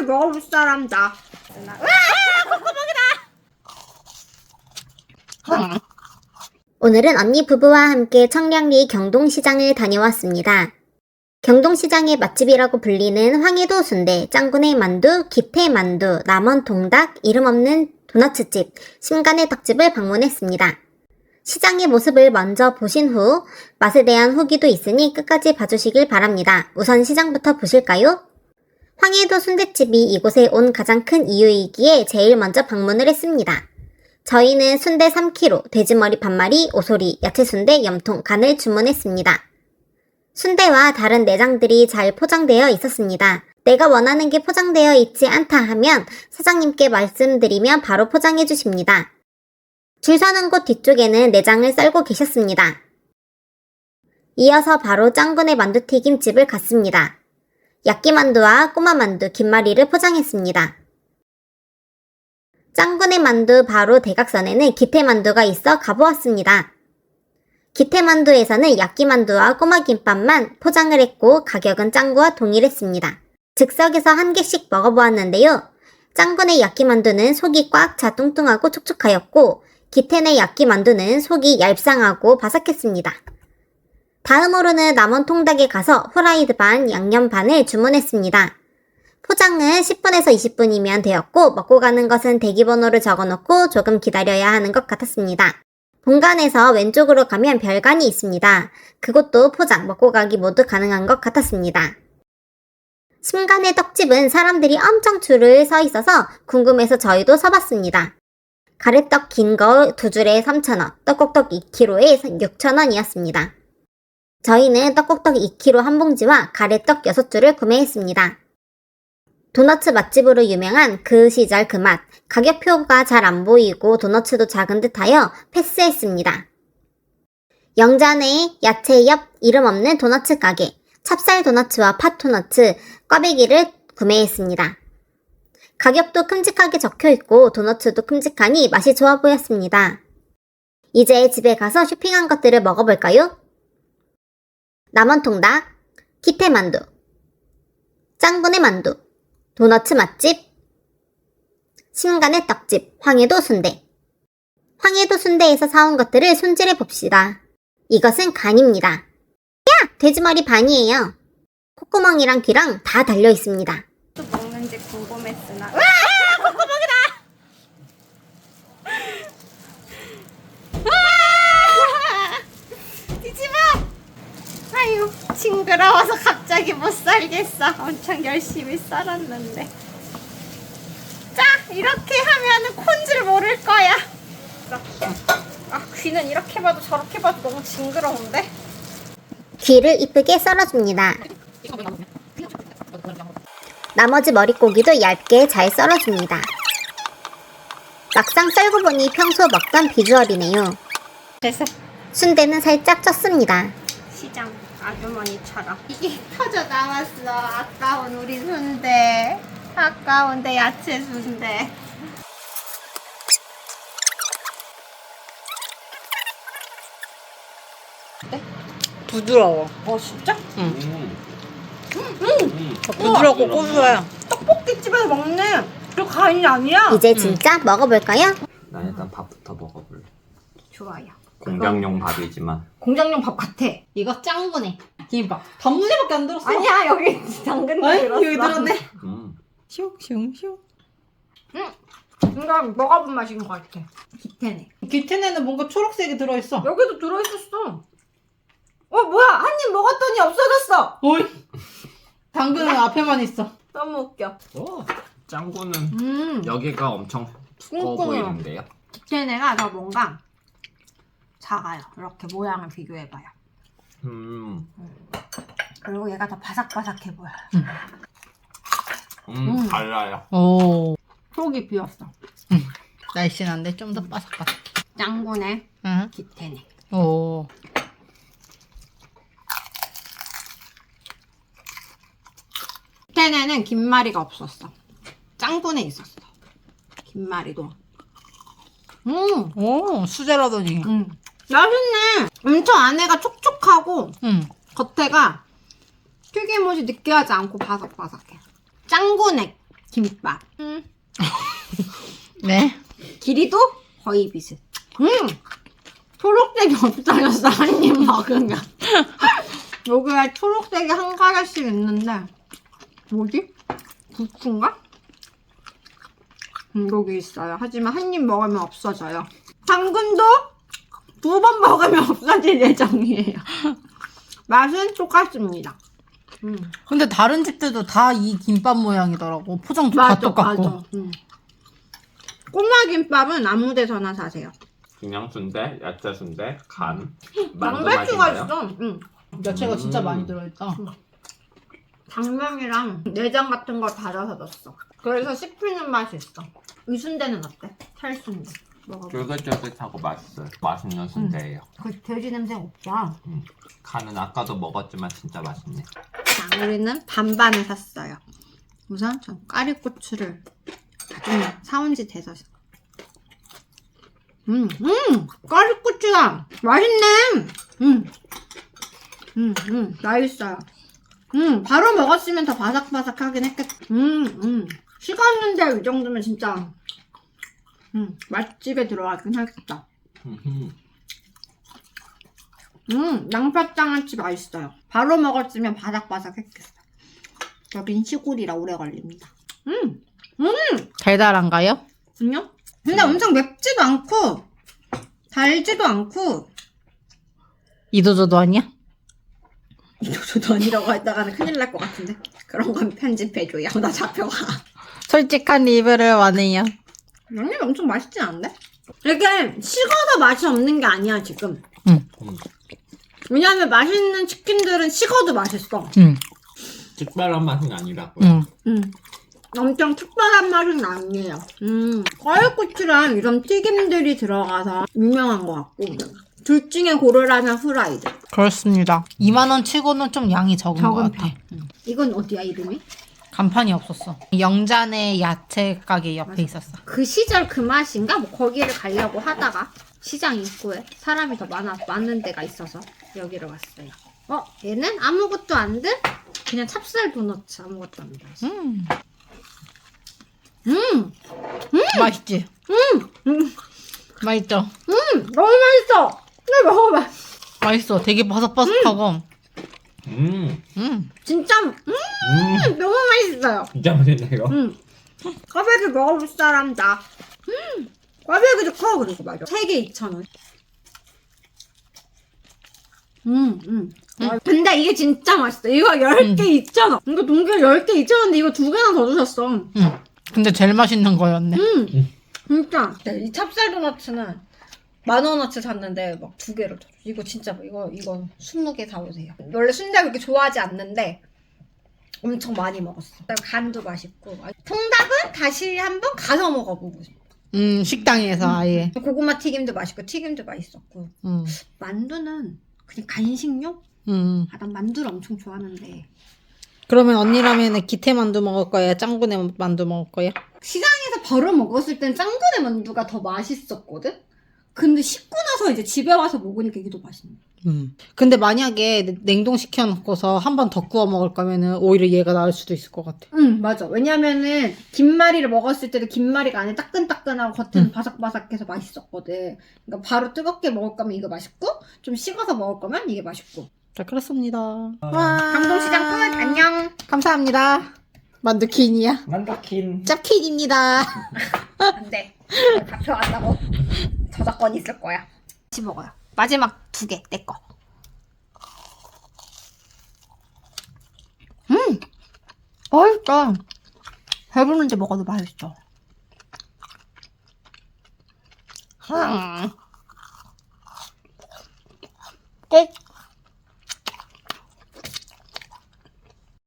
빨리 먹어볼 사람다. 오늘은 언니 부부와 함께 청량리 경동시장을 다녀왔습니다. 경동시장의 맛집이라고 불리는 황해도 순대, 짱구네 만두, 기태 만두, 남원 동닭, 이름 없는 도너츠집, 신간의 떡집을 방문했습니다. 시장의 모습을 먼저 보신 후 맛에 대한 후기도 있으니 끝까지 봐주시길 바랍니다. 우선 시장부터 보실까요? 황해도 순대집이 이곳에 온 가장 큰 이유이기에 제일 먼저 방문을 했습니다. 저희는 순대 3kg, 돼지머리 반마리, 오소리, 야채순대, 염통, 간을 주문했습니다. 순대와 다른 내장들이 잘 포장되어 있었습니다. 내가 원하는 게 포장되어 있지 않다 하면 사장님께 말씀드리면 바로 포장해 주십니다. 줄 서는 곳 뒤쪽에는 내장을 썰고 계셨습니다. 이어서 바로 짱구네 만두튀김집을 갔습니다. 야끼만두와 꼬마만두, 김말이를 포장했습니다. 짱구네 만두 바로 대각선에는 기태만두가 있어 가보았습니다. 기태만두에서는 야끼만두와 꼬마김밥만 포장을 했고 가격은 짱구와 동일했습니다. 즉석에서 한 개씩 먹어보았는데요. 짱구네 야끼만두는 속이 꽉 차 뚱뚱하고 촉촉하였고 기태네 야끼만두는 속이 얇상하고 바삭했습니다. 다음으로는 남원 통닭에 가서 후라이드 반, 양념 반을 주문했습니다. 포장은 10분에서 20분이면 되었고 먹고 가는 것은 대기 번호를 적어놓고 조금 기다려야 하는 것 같았습니다. 본관에서 왼쪽으로 가면 별관이 있습니다. 그곳도 포장, 먹고 가기 모두 가능한 것 같았습니다. 신간의 떡집은 사람들이 엄청 줄을 서 있어서 궁금해서 저희도 서봤습니다. 가래떡 긴 거 두 줄에 3,000원, 떡국떡 2kg에 6,000원이었습니다. 저희는 떡국떡 2kg 한 봉지와 가래떡 6줄을 구매했습니다. 도너츠 맛집으로 유명한 그 시절 그 맛. 가격표가 잘 안 보이고 도너츠도 작은 듯하여 패스했습니다. 영자 내 야채 옆 이름 없는 도너츠 가게. 찹쌀 도너츠와 팥 도너츠, 꽈배기를 구매했습니다. 가격도 큼직하게 적혀 있고 도너츠도 큼직하니 맛이 좋아 보였습니다. 이제 집에 가서 쇼핑한 것들을 먹어볼까요? 남원통 닭, 기태만두, 짱구네 만두, 도너츠 맛집, 신간의 떡집, 황해도 순대. 황해도 순대에서 사온 것들을 손질해 봅시다. 이것은 간입니다. 야! 돼지머리 반이에요. 콧구멍이랑 귀랑 다 달려 있습니다. 또 먹는지 궁금했으나. 뒤집어! 아유, 징그러워서 갑자기 못 살겠어. 엄청 열심히 썰었는데. 자, 이렇게 하면은 콘줄 모를 거야. 아, 귀는 이렇게 봐도 저렇게 봐도 너무 징그러운데? 귀를 이쁘게 썰어줍니다. 나머지 머릿고기도 얇게 잘 썰어줍니다. 막상 썰고 보니 평소 먹던 비주얼이네요. 됐어. 순대는 살짝 쪘습니다. 시장 아주머니처럼 이게 터져 나왔어. 아까운 우리 순대. 아까운데 야채 순대. 부드러워. 어 진짜? 부드럽고 고소해. 떡볶이 집에서 먹는 그 간이 아니야. 이제 진짜 먹어볼까요? 난 일단 밥부터 먹어볼래. 좋아요 공장용 밥이지만 공장용 밥 같아 이거 짱구네. 김밥. 단무지밖에 안 들었어. 아니야 여기 당근 아니, 들었어 여기 들었네. 음, 슝슝슝. 이거 먹어본 맛인 것 같아 기태네 기태네는 뭔가 초록색이 들어있어. 여기도 들어있었어 어 뭐야 한 입 먹었더니 없어졌어 어이. 당근은 앞에만 있어. 너무 웃겨 오, 짱구는 음 여기가 엄청 두꺼워 꽁꽁해요. 보이는데요. 기태네가 더 뭔가 작아요 이렇게 모양을 비교해봐요 음, 그리고 얘가 더 바삭바삭해 보여요. 음, 음. 달라요. 오. 속이 비었어. 날씬한데 좀 더 바삭바삭. 짱구네, 응. 기태네. 오. 기태네는 김말이가 없었어. 짱구네 있었어. 김말이도. 음, 오, 수제라더니. 음. 맛있네. 엄청 안에가 촉촉하고 응. 겉에가 튀김옷이 느끼하지 않고 바삭바삭해. 짱구네, 김밥. 네. 길이도 거의 비슷. 음! 초록색이 없어졌어, 한 입 먹으면. 여기에 초록색이 한 가닥씩 있는데, 뭐지? 부추인가? 음, 여기 있어요. 하지만 한 입 먹으면 없어져요. 당근도 두 번 먹으면 없어질 예정이에요. 맛은 똑같습니다. 음. 근데 다른 집들도 다 이 김밥 모양이더라고. 포장도 다 똑같고. 맞아. 음. 꼬마 김밥은 아무 데서나 사세요. 그냥 순대, 야채 순대, 간, 만두 양배추가 맛인가요? 있어. 응. 야채가 진짜 음. 많이 들어있다. 당면이랑 내장 같은 거 다져서 넣었어. 그래서 씹히는 맛이 있어. 이 순대는 어때? 찰순대. 먹어봐. 쫄깃쫄깃하고 맛있어요. 맛있는 순대예요. 그 돼지 냄새 없어. 간은 아까도 먹었지만 진짜 맛있네. 자, 우리는 반반을 샀어요. 우선 전 까리고추를 좀 사온 지 돼서. 음, 음, 까리고추가 맛있네. 음, 음, 음, 맛있어요. 음, 바로 먹었으면 더 바삭바삭하긴 했겠다. 음, 음, 식었는데 이 정도면 진짜, 음, 맛집에 들어가긴 하겠다. 음흠. 음, 양파장아찌 맛있어요. 바로 먹었으면 바삭바삭했겠어. 여긴 시골이라 오래 걸립니다. 음, 달달한가요? 안녕? 근데 엄청 맵지도 않고, 달지도 않고, 이도저도 아니야? 저도 아니라고 했다가는 큰일 날 것 같은데. 그런 건 편집해줘요. 나 잡혀가. 솔직한 리뷰를 원해요. 양념이 엄청 맛있진 않은데? 이게 식어서 맛이 없는 게 아니야, 지금. 응. 음. 왜냐면 맛있는 치킨들은 식어도 맛있어. 응, 특별한 맛은 아니라고요. 응. 음. 엄청 특별한 맛은 아니에요. 음, 과일고추랑 이런 튀김들이 들어가서 유명한 것 같고. 둘 중에 고르라면 후라이드. 그렇습니다. 2만 원 치고는 좀 양이 적은, 것 적은 같아. 이건 어디야, 이름이? 간판이 없었어. 영잔의 야채 가게 옆에 있었어. 그 시절 그 맛인가? 뭐 거기를 가려고 하다가 시장 입구에 사람이 더 많아, 많은 데가 있어서 여기로 왔어요. 어, 얘는 아무것도 안 든? 그냥 찹쌀 도넛 아무것도 안 든. 음, 음, 맛있지? 음, 맛있죠? 음, 너무 맛있어! 네, 먹어봐. 맛있어. 되게 바삭바삭하고. 음, 음, 진짜, 음, 음, 너무 맛있어요. 진짜 맛있네요. 음. 꽈배기 먹어볼 사람 다. 음. 꽈배기도 커 그리고 맞아. 3개 2,000원. 음, 음. 아, 근데 이게 진짜 맛있어. 이거 10개 2,000원. 이거 동결 10개 2,000원인데 이거 두 개나 더 주셨어. 음. 음. 근데 제일 맛있는 거였네. 진짜. 이 찹쌀 도너츠는 만 원어치 샀는데 막 두 개를 더 줘. 이거 진짜 이거 이거 20개 사오세요. 원래 순대 그렇게 좋아하지 않는데 엄청 많이 먹었어. 간도 맛있고. 아, 통닭은 다시 한번 가서 먹어보고 싶어. 음, 식당에서 아예. 고구마 튀김도 맛있고 튀김도 맛있었고 음, 만두는 그냥 간식용? 음. 아, 난 만두를 엄청 좋아하는데 그러면 언니라면 기태 만두 먹을 거야? 짱구네 만두 먹을 거야? 시장에서 바로 먹었을 땐 짱구네 만두가 더 맛있었거든? 근데 씻고 나서 이제 집에 와서 먹으니까 이게 더 맛있네 음. 근데 만약에 냉동시켜 놓고서 한 번 더 구워 먹을 거면은 오히려 얘가 나을 수도 있을 것 같아. 응 맞아 왜냐면은 김말이를 먹었을 때도 김말이가 안에 따끈따끈하고 겉에는 응. 바삭바삭해서 맛있었거든 그러니까 바로 뜨겁게 먹을 거면 이거 맛있고 좀 식어서 먹을 거면 이게 맛있고 자, 그렇습니다. 강동시장 끝 안녕 감사합니다. 만두킨이야. 만다킨. 짭킨입니다. 안돼 잡혀간다고 저작권 있을 거야. 같이 먹어요. 마지막 두 개 내 거. 음! 맛있다. 배부른데 먹어도 맛있어. 음. 끝